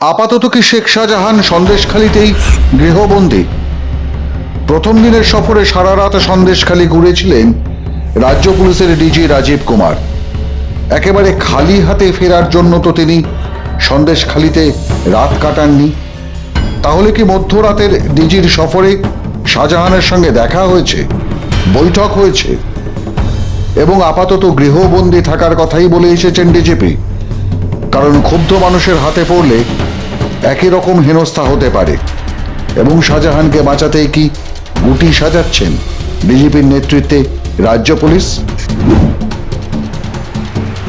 আপাতত কি শেখ শাহজাহান সন্দেশখালিতেই গৃহবন্দী? প্রথম দিনের সফরে সারা রাত সন্দেশখালি ঘুরেছিলেন রাজ্য পুলিশের ডিজি রাজীব কুমার। একেবারে খালি হাতে ফেরার জন্য তো তিনি সন্দেশখালিতে রাত কাটাননি। তাহলে কি মধ্যরাতের ডিজির সফরে শাহজাহানের সঙ্গে দেখা হয়েছে, বৈঠক হয়েছে এবং আপাতত গৃহবন্দী থাকার কথাই বলে এসেছেন ডিজিপি? কারণ ক্ষুব্ধ মানুষের হাতে পড়লে একই রকম হেনস্থা হতে পারে। এবং শাহজাহানকে বাঁচাতেই কি গুটি সাজাচ্ছেন ডিজিপির নেতৃত্বে রাজ্য পুলিশ?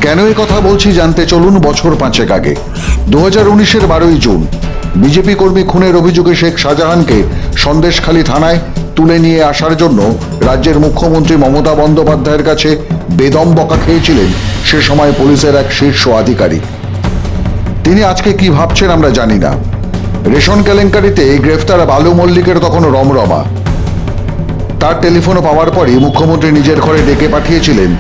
কেন এই কথা বলছি জানতে চলুন বছর পাঁচেক আগে। দু হাজার উনিশের বারোই জুন বিজেপি কর্মী খুনের অভিযোগে শেখ শাহজাহানকে সন্দেশখালী থানায় তুলে নিয়ে আসার জন্য রাজ্যের মুখ্যমন্ত্রী মমতা বন্দ্যোপাধ্যায়ের কাছে বেদম বকা খেয়েছিলেন সে সময় পুলিশের এক শীর্ষ আধিকারিক। তিনি আজকে কি ভাবছেন আমরা জানি না। রেশন কেলেঙ্কারিতে গ্রেফতার বালু মল্লিকের তখন রমরমা। তার টেলিফোনও পাওয়ার পরই মুখ্যমন্ত্রী নিজের ঘরে ডেকে পাঠিয়েছিলেন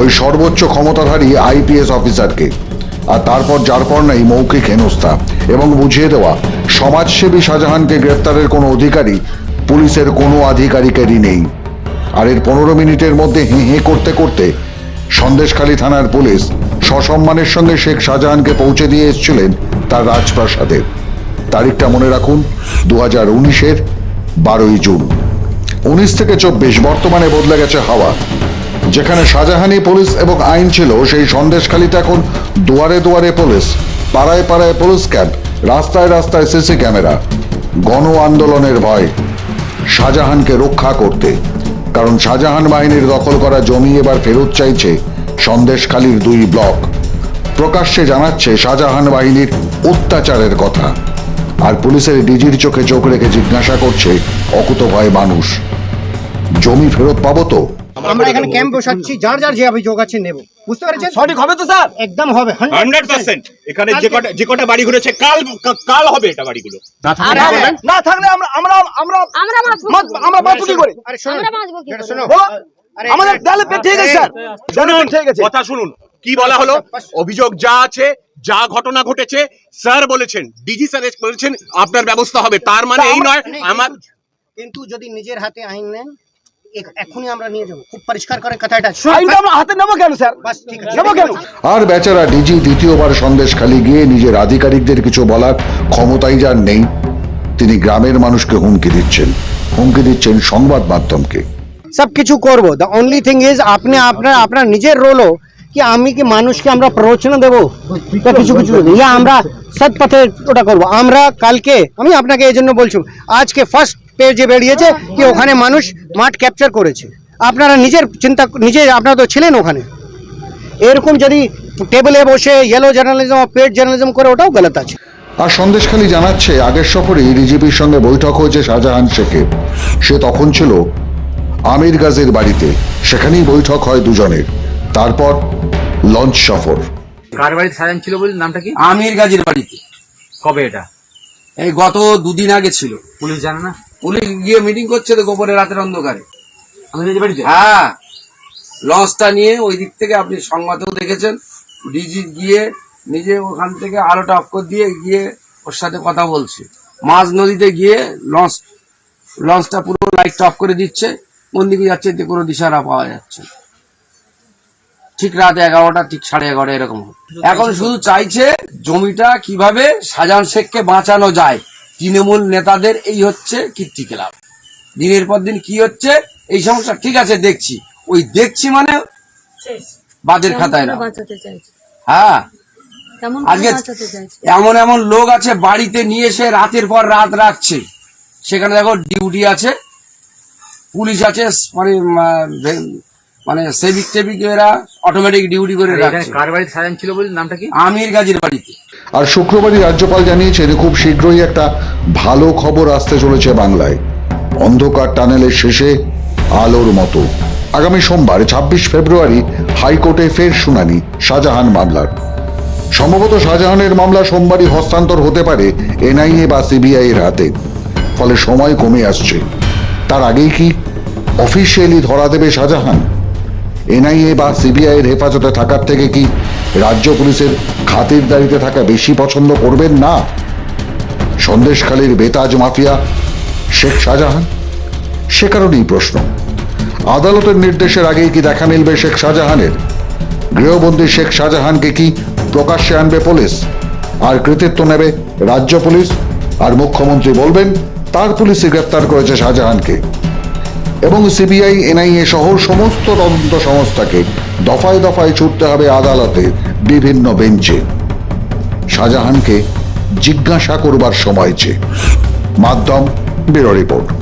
ওই সর্বোচ্চ ক্ষমতাধারী আইপিএস অফিসারকে। আর তারপর যার পর নাই মৌখিক হেনস্থা এবং বুঝিয়ে দেওয়া, সমাজসেবী শাহজাহানকে গ্রেফতারের কোনো অধিকারী, পুলিশের কোনো আধিকারিকেরই নেই। আর এর পনেরো মিনিটের মধ্যে হেঁ হেঁ করতে করতে সন্দেশখালী থানার পুলিশ সসম্মানের সঙ্গে শেখ শাহজাহানকে পৌঁছে দিয়ে এসেছিলেন তার রাজপ্রাসাদে। তারিখটা মনে রাখুন দু হাজার উনিশের বারোই জুন। উনিশ থেকে চব্বিশ বর্তমানে বদলে গেছে হাওয়া। যেখানে শাহজাহানি পুলিশ এবং আইন ছিল, সেই সন্দেশখালিতে এখন দুয়ারে দুয়ারে পুলিশ, পাড়ায় পাড়ায় পুলিশ ক্যাম্প, রাস্তায় রাস্তায় সিসি ক্যামেরা। গণ আন্দোলনের ভয় শাহজাহানকে রক্ষা করতে। কারণ শাহজাহান বাহিনীর দখল করা জমি এবার ফেরত চাইছে সন্দেশখালীর দুই ব্লক। প্রকাশ্যে জানাচ্ছে শাহজাহান বাহিনীর অত্যাচারের কথা। আর পুলিশের ডিজির চোখে চোখ রেখে জিজ্ঞাসা করছে অকুত ভয় মানুষ। জমি ফেরত পাবো তো? আমরা এখানে ক্যাম্প বসাচ্ছি যার যার যে অভিযোগ আছে নেব। বুঝতে পেরেছেন? সঠিক হবে তো স্যার? একদম হবে হান্ড্রেড পার্সেন্ট এখানে যে কটা যে কটা বাড়ি ঘুরেছে কাল কাল হবে এটা বাড়িগুলো। না থাকলে আমরা আমরা আমরা আমরা আমরা বাঁচবো কি করে? আরে শোনো। আমরা বাঁচবো কি করে? শোনো। আমাদের ডালে ঠিক আছে স্যার। শুনুন ঠিক আছে। কথা শুনুন। কি বলা হলো? অভিযোগ যা আছে যা ঘটনা ঘটেছে স্যার বলেছেন ডিজি স্যার বলেছেন আপনার ব্যবস্থা হবে। তার মানে এই নয় আমার কিন্তু- যদি নিজের হাতে আইন নেন এখনই আমরা নিয়ে যাব। খুব পরিষ্কার করে কথাটা আইনটা হাতে নেব কেন স্যার? বাস ঠিক আছে। নেব কেন? আর বেচারা ডিজি দ্বিতীয়বার সন্দেশখালী গিয়ে নিজের আধিকারিকদের কিছু বলার ক্ষমতাই যার নেই। তিনি গ্রামের মানুষকে হুমকি দিচ্ছেন। হুমকি দিচ্ছেন সংবাদ মাধ্যমকে। সব কিছু করব। দ্য অনলি থিং ইজ আপনি আপনার আপনার নিজের রোলও কি আমি কি মানুষকে আমরা প্ররোচনা দেবো? কিছু কিছু ইয়া আমরা সৎ পথে ওটা করব। আমরা কালকে, আমি আপনাকে এই জন্য বলছি, আজকে ফার্স্ট পেজে বেরিয়েছে কি ওখানে মানুষ মাঠ ক্যাপচার করেছে। আপনারা নিজের চিন্তা, নিজে, আপনারা তো ছিলেন ওখানে। এরকম যদি টেবিলে বসে ইয়েলো জার্নালিজম পেড জার্নালিজম করে, ওটাও গলত আছে। আর সন্দেশখালী জানাচ্ছে, আগের সফরেই ডিজিপির সঙ্গে বৈঠক হয়েছে শাহজাহান শেখের। সে তখন ছিল আমির গাজীর বাড়িতে। সেখানেই বৈঠক হয় দুজনের। তারপর লঞ্চ সফর। কার বাড়িতে সাজান ছিল বলে নামটা কি? আমির গাজীর বাড়িতে। কবে এটা? এই গত দুদিন আগে ছিল। পুলিশ জানে না? পুলিশ গিয়ে মিটিং করছে তো গোপনে রাতের অন্ধকারে। আমাদের বাড়িতে? হ্যাঁ। লঞ্চটা নিয়ে ওই দিক থেকে আপনি সংবাদেও দেখেছেন। ডিজি গিয়ে নিজে ওখান থেকে আলোটা অফ করে দিয়ে গিয়ে ওর সাথে কথা বলছে। মাঝ নদীতে গিয়ে লঞ্চ লঞ্চটা পুরো লাইটটা অফ করে দিচ্ছে। কোন দিকে যাচ্ছে কোনো দিশারা পাওয়া যাচ্ছে। ঠিক রাত এগারোটা ঠিক সাড়ে এগারোটা এরকম। এখন শুধু চাইছে জমিটা কীভাবে শাহজাহান শেখকে বাঁচানো যায়। তৃণমূল নেতাদের এই হচ্ছে কীর্তিকলাপ দিনের পর দিন কি হচ্ছে? এই সমস্যা ঠিক আছে দেখছি। ওই দেখছি মানে বাদের খাতায় না। হ্যাঁ। আজকে এমন এমন লোক আছে বাড়িতে নিয়ে এসে রাতের পর রাত রাখছে। সেখানে দেখো ডিউটি আছে পুলিশ আছে মানে মানে সেবিক টেবিক এরা অটোমেটিক ডিউটি করে রাখছে। কার বাড়িতে সাজান ছিল বলে নামটা কি? আমির গাজীর বাড়িতে। আর শুক্রবারই রাজ্যপাল জানিয়েছেন খুব শীঘ্রই একটা ভালো খবর আসতে চলেছে বাংলায়। অন্ধকার টানেলের শেষে আলোর মতো। আগামী সোমবার ছাব্বিশ ফেব্রুয়ারি হাইকোর্টে ফের শুনানি শাহজাহান মামলার। সম্ভবত শাহজাহানের মামলা সোমবারই হস্তান্তর হতে পারে এনআইএ বা সিবিআই এর হাতে। ফলে সময় কমে আসছে। তার আগেই কি অফিসিয়ালি ধরা দেবে শাহজাহান? এনআইএ বা সিবিআই এর হেফাজতে থাকার থেকে কি রাজ্য পুলিশের খাতিরদারিতে থাকা বেশি পছন্দ করবেন না? সন্দেশখালীর বেতাজ মাফিয়া শেখ শাহজাহান? সে কারণেই প্রশ্ন। আদালতের নির্দেশের আগেই কি দেখা মিলবে শেখ শাহজাহানের? গৃহবন্দী শেখ শাহজাহানকে কি প্রকাশ্যে আনবে পুলিশ? আর কৃতিত্ব নেবে রাজ্য পুলিশ? আর মুখ্যমন্ত্রী বলবেন তার পুলিশে গ্রেপ্তার করেছে শাহজাহানকে এবং সিবিআই, এনআইএ সহ সমস্ত তদন্ত সংস্থাকে দফায় দফায় ছুটতে হবে আদালতে বিভিন্ন বেঞ্চে। শাহজাহানকে জিজ্ঞাসা করবার সময় চেয়ে। মাধ্যম, ব্যুরো রিপোর্ট।